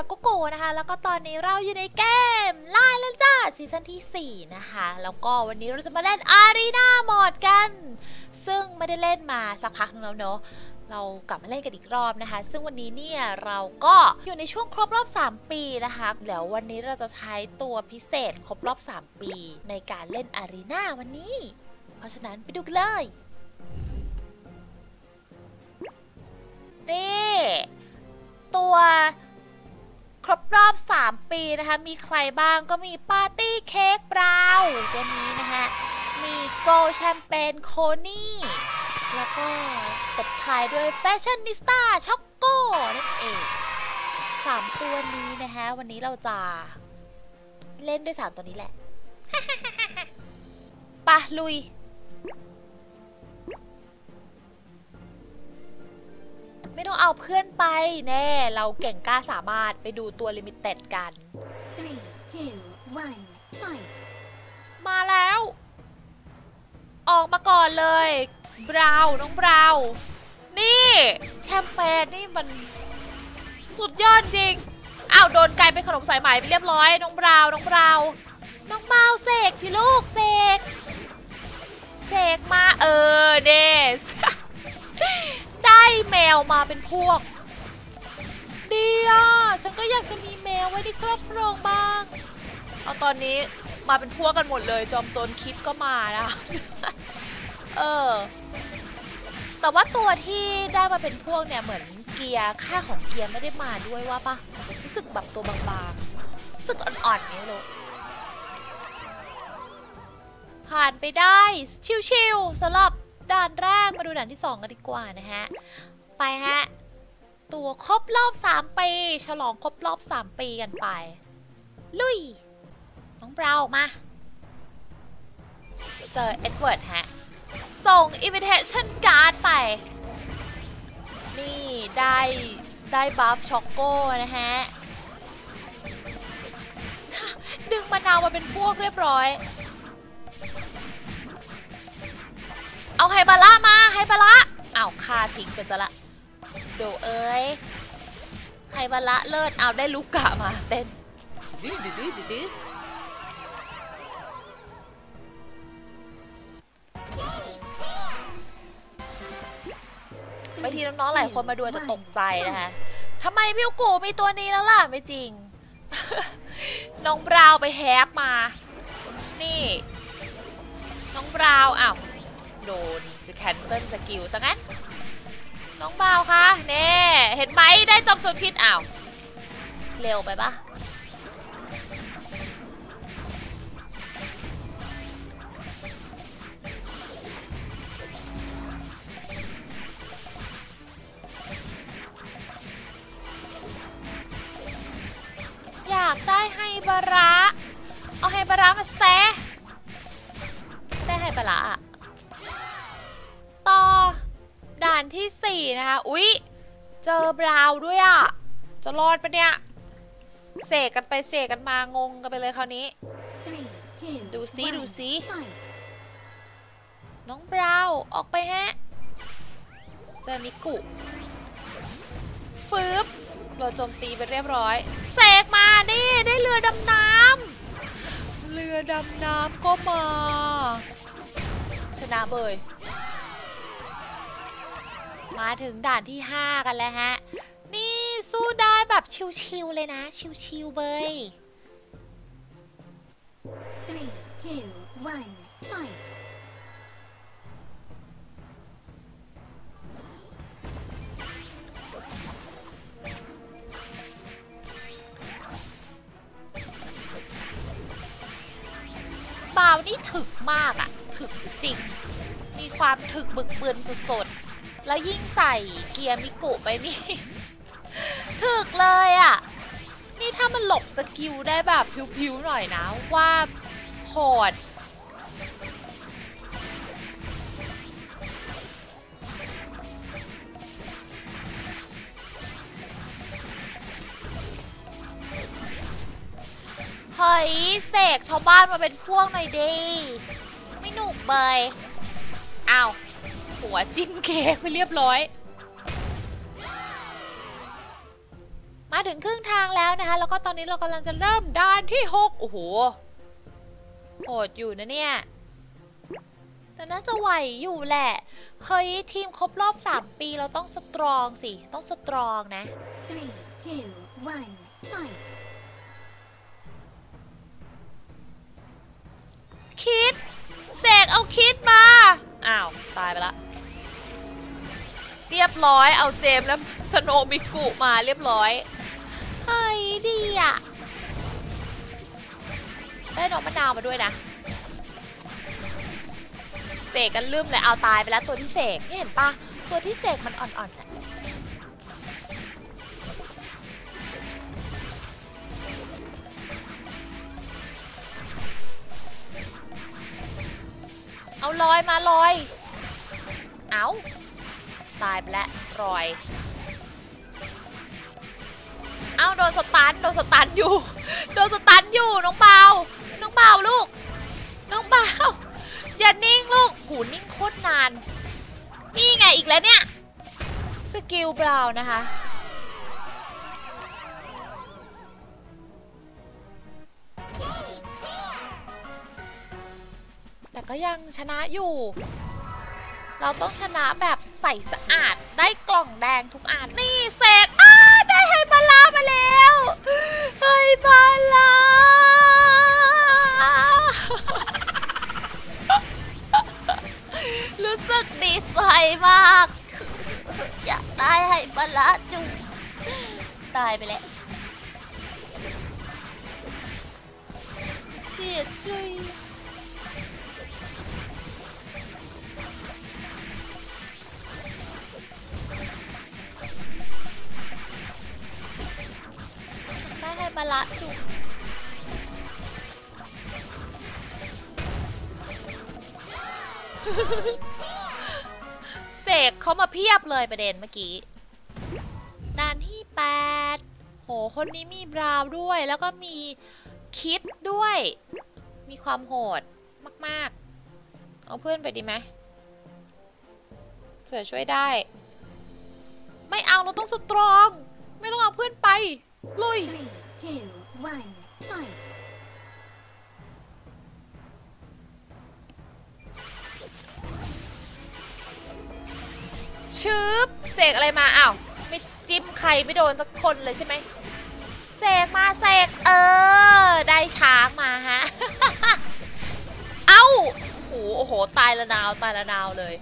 สวัสดีค่ะอยู่กับกุ๊กโกนะคะ แล้วก็ตอนนี้เราอยู่ในเกมไล่แล้วจ้าซีซั่นที่ 4 นะคะ แล้วก็วันนี้เราจะมาเล่นอารีนาโหมดกัน ซึ่งไม่ได้เล่นมาสักพักนึงแล้วเนอะเรากลับมาเล่นกันอีกรอบนะคะ ซึ่งวันนี้เนี่ยเราก็อยู่ในช่วงครบรอบ 3 ปีนะคะแล้ววันนี้เราจะใช้ตัวพิเศษครบรอบ 3 ปี ในการเล่นอารีนาวันนี้ เพราะฉะนั้นไปดูกันเลยนี่ตัว ครบรอบ 3 ปีนะคะ มีใครบ้างก็มีปาร์ตี้เค้กบราวน์ตัวนี้นะคะมีโกแชมเปญโคนี่ แล้วก็ตบท้ายด้วยแฟชั่นนิสต้าช็อกโก้นั่นเองสามตัวนี้นะคะวันนี้เราจะเล่นด้วยสามตัวนี้แหละ ปะลุย ไม่ต้องเอาเพื่อนไปแน่ เราเก่งกล้าสามารถไปดูตัวลิมิเต็ดกัน Three, two, one, fight! มาแล้ว ออกมาก่อนเลยบราวน์น้องบราวน์นี่ แชมเปญนี่มัน สุดยอดจริงอ้าวโดนกลายเป็นขนมสายไหมไปเรียบร้อย น้องบราวน์น้องบราวน์น้องบราวน์เสกสิลูกเสกเสกมาเออเดสได้แม วมาเป็นพวก ดีอะฉันก็อยากจะมีแมวไว้ในครอบครองบ้าง เอาตอนนี้มาเป็นพวกกันหมดเลย จอมโจรคิดก็มานะเออ แต่ว่าตัวที่ได้มาเป็นพวกเนี่ยเหมือนเกียร์ค่าของเกียร์ไม่ได้มาด้วยว่าปะรู้สึกแบบตัวบางๆรู้สึกอ่อนๆนี่ลูกผ่านไปได้ ชิวๆสำหรับด่านแรกมาดูด่านที่ 2 กันดีกว่านะฮะ ไปฮะ ตัวครบรอบ3ปี ฉลองครบรอบ3ปีกันไป ลุย น้องบราวน์ออกมา เจอเอ็ดเวิร์ดฮะ ส่ง invitation card ไป นี่ได้ได้บัฟช็อกโก้นะฮะ ดึงมะนาวมาเป็นพวกเรียบร้อย เอาไฮบาระมาไฮบาระอ้าวคาทิ้งไปซะละ โดเอ้ยไฮบาระเลิศเอาได้ลูกกะมาเต้นดื้อดื้อดื้อดื้อบางทีน้องๆหลายคนมาดูอาจจะตกใจนะคะทำไมมิวกูมีตัวนี้แล้วล่ะ ไม่จริง น้องบราวน์ไปแฮกมา นี่ น้องบราวน์อ้าวโดนจะแคนเซิลสกิลซะงั้น น้องบาวคะเน่เห็นไหมได้จอมโจรพิษอ้าว เร็วไปปะอยากได้ไฮบาระ เอาไฮบาระมาแซะได้ไฮบาระอะานที่ 4 นะคะ อุ๊ย เจอบราวน์ด้วยอะจะรอดปะเนี่ย เสกกันไปเสกกันมางงกันไปเลยคราวนี้ Three, two, ดูซิ one, ดูซิ fight! น้องบราวน์ออกไปฮะ เจอมิกุฟืบโดนโจมตีไปเรียบร้อยเสกมานี่ได้เรือดำน้ำเรือดำน้ำก็มา ชนะเบย มาถึงด่านที่ 5 กันแล้วฮะ นี่สู้ได้แบบชิวๆเลยนะ ชิวๆเบย Three, two, one, fight! บ่าวนี่ถึกมากอะถึกจริง มีความถึกบึกบืนสุด แล้วยิ่งใส่เกียร์มิกุไปนี่ ถึกเลยอะนี่ถ้ามันหลบสกิลได้แบบพิวๆหน่อยนะ ว่าโหดเฮ้ยเสกชาวบ้านมาเป็นพวกหน่อยดีไม่หนุกเบยอ้าว หัวจิ้มเค้กไปเรียบร้อย มาถึงครึ่งทางแล้วนะคะ แล้วก็ตอนนี้เรากำลังจะเริ่มด้านที่ 6 โอ้โหโหดอยู่นะเนี่ย แต่น่าจะไหวอยู่แหละ เฮ้ย ทีมครบรอบ 3 ปีเราต้องสตรองสิ ต้องสตรองนะ Three, two, one, fight. คิด เสกเอาคิดมา อ้าว ตายไปละเรียบร้อย เอาเจมและสโนมิกุมาเรียบร้อย เฮ้ยดีอะได้น้องมะนาวมาด้วยนะเสกกันลืมเลยเอาตายไปแล้วตัวที่เสกนี่เห็นปะตัวที่เสกมันอ่อนๆอะเอาลอยมาลอย เอา ตายไปแล้วรอย เอาโดนสตันโดนสตันอยู่ โดนสตันอยู่น้องเบาน้องเบาลูก น้องเบาอย่านิ่งลูกหูนิ่งโคตรนาน นี่ไงอีกแล้วเนี่ย สกิลบราวน์นะคะแต่ก็ยังชนะอยู่ เราต้องชนะแบบ ใส่สะอาดได้กล่องแดงทุกอันนี่เสกอ้าได้ไฮบาลามาแล้วไฮบาลารู้สึกดีใจมาก อยากได้ไฮบาลาจุงตายไปแล้ว ละจุกเสกเขามาเพียบเลยประเด็นเมื่อกี้ด่านที่ 8 โห คนนี้มีบราวด้วย แล้วก็มีคิดด้วย มีความโหดมาก ๆ เอาเพื่อนไปดีไหมเผื่อช่วยได้ ไม่เอาเราต้องสตรอง ไม่ต้องเอาเพื่อนไป ลุย two, one, fight. ชืบเสกอะไรมาอ้าวไม่จิ้มใครไม่โดนสักคนเลยใช่ไหมเสกมาเสกเออ ได้ช้างมาฮะ เอ้าโอ้โหโอ้โห ตายละนาวตายละนาวเลย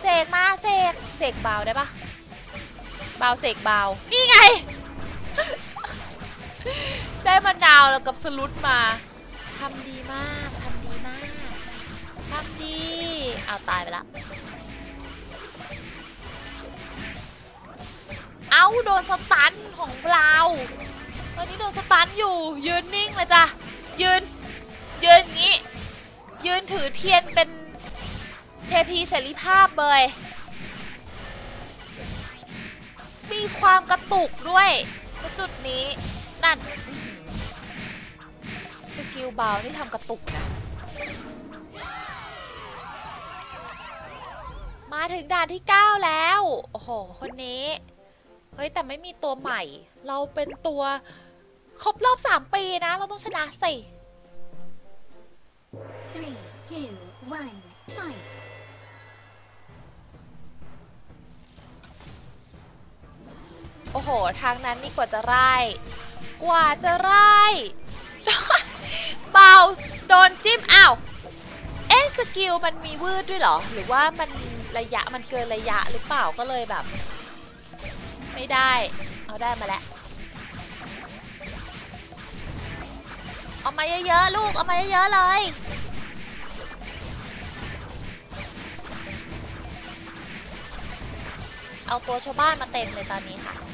เสกมาเสกเสกเบาได้ปะเบาเสกเบานี่ไง มะนาวแล้วกับสลุดมาทำดีมากทำดีมากทำดีเอาตายไปละเอาโดนสตันของเราตอนนี้โดนสตันอยู่ ยืนนิ่งเลยจ้ะยืน ยืนอย่างนี้ ยืนถือเทียนเป็นเทพีเสรีภาพเลยมีความกระตุกด้วยณจุดนี้นั่น สกิลเบานี่ทำกระตุกนะ มาถึงด่านที่ 9 แล้ว โอ้โห คนนี้ เฮ้ย แต่ไม่มีตัวใหม่ เราเป็นตัวครบรอบ 3 ปีนะ เราต้องชนะสิ Three, two, one, fight. โอ้โห ทางนั้นนี่กว่าจะไล่กว่าจะไล่ เบาโดนจิ้มอ้าว เอ๊ะสกิลมันมีวืดด้วยเหรอ หรือว่ามันระยะมันเกินระยะหรือเปล่าก็เลยแบบ ไม่ได้ เอาได้มาแล้วเอามาเยอะๆลูกเอามาเยอะๆเลยเอาตัวชาวบ้านมาเต็มเลยตอนนี้ค่ะ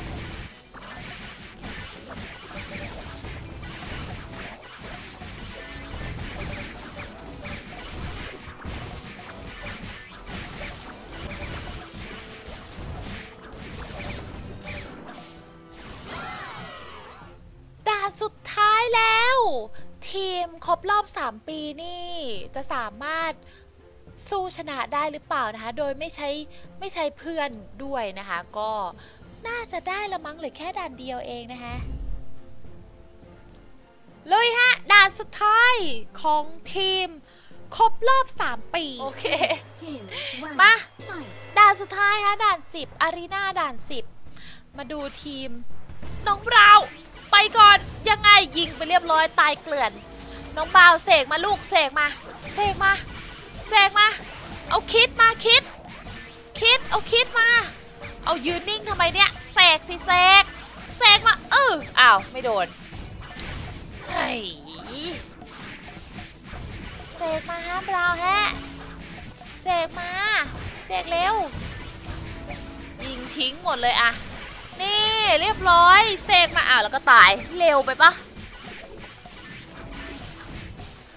ทีมครบรอบ 3 ปีนี่จะสามารถสู้ชนะได้หรือเปล่านะคะ โดยไม่ใช้ไม่ใช้เพื่อนด้วยนะคะ ก็น่าจะได้ละมั้งเหรือแค่ด่านเดียวเองนะคะเลยฮะ ด่านสุดท้ายของทีม ครบรอบ 3 ปี โอเค two, one, มา fight. ด่านสุดท้ายฮะ ด่าน 10 อารีนาด่าน 10 มาดูทีม น้องบราวน์ ไปก่อน ยังไงยิงไปเรียบร้อยตายเกลื่อน น้องบราวเสกมาลูกเสกมาเสกมาเสกมา เอาคิดมาคิด คิดเอาคิดมา เอายืนนิ่งทำไมเนี่ยเสกสิเสกเสกมาเอออ้าวไม่โดนเฮ้ยเสกมาฮะบราวฮะเสกมาเสกเร็วยิงทิ้งหมดเลยอะ นี่เรียบร้อยเสกมาอ่าวแล้วก็ตายเร็วไปปะ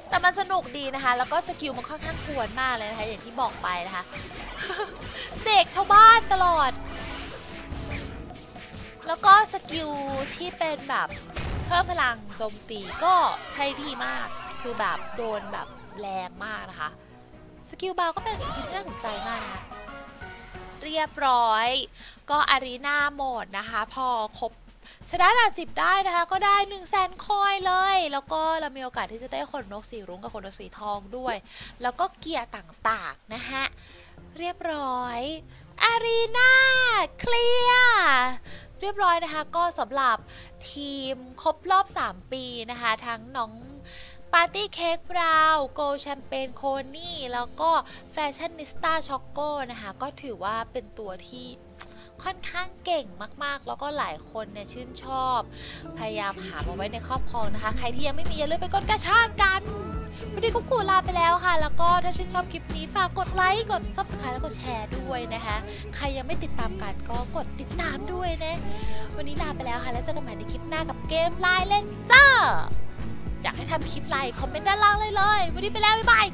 แต่มันสนุกดีนะคะ แล้วก็สกิลมันค่อนข้างกวนมากเลยนะคะ อย่างที่บอกไปนะคะเสกชาวบ้านตลอด แล้วก็สกิลที่เป็นแบบเพิ่มพลังโจมตีก็ใช้ดีมาก คือแบบโดนแบบแรงมากนะคะ สกิลบาร์ก็เป็นสกิลที่น่าสนใจมากนะคะ เรียบร้อย ก็อารีนาโหมดนะคะ พอครบชนะด่านสิบได้นะคะ ก็ได้1นึ่งแสนคอยเลย แล้วก็เรามีโอกาสที่จะได้ขนนกสีรุ้งกับขนนกสีทองด้วย แล้วก็เกียร์ต่างๆ นะฮะ เรียบร้อยอารีนาเคลียร์เรียบร้อยนะคะ ก็สำหรับทีมครบรอบ 3 ปีนะคะ ทั้งน้องาร์ตี้เค้กบราวโกแชมเปญโคนี่ แล้วก็แฟชั่นนิสต้าช็อกโกนะคะ ก็ถือว่าเป็นตัวที่ค่อนข้างเก่งมากๆ แล้วก็หลายคนเนี่ยชื่นชอบ พยายามหามาไว้ในครอบครองนะคะ ใครที่ยังไม่มีอย่าลืมไปกดกระชากกัน วันนี้ก็กูลาไปแล้วค่ะ แล้วก็ถ้าชื่นชอบคลิปนี้ฝากกดไลค์ กด subscribe แล้วก็แชร์ด้วยนะคะ ใครยังไม่ติดตามกันก็กดติดตามด้วยนะ วันนี้ลาไปแล้วค่ะ แล้วเจอกันใหม่ในคลิปหน้ากับเกมไลน์เล่นเจอร์ อยากให้ทำคลิปไลค์คอมเมนต์ด้านล่างเลยเลย วันนี้ไปแล้ว บ๊ายบาย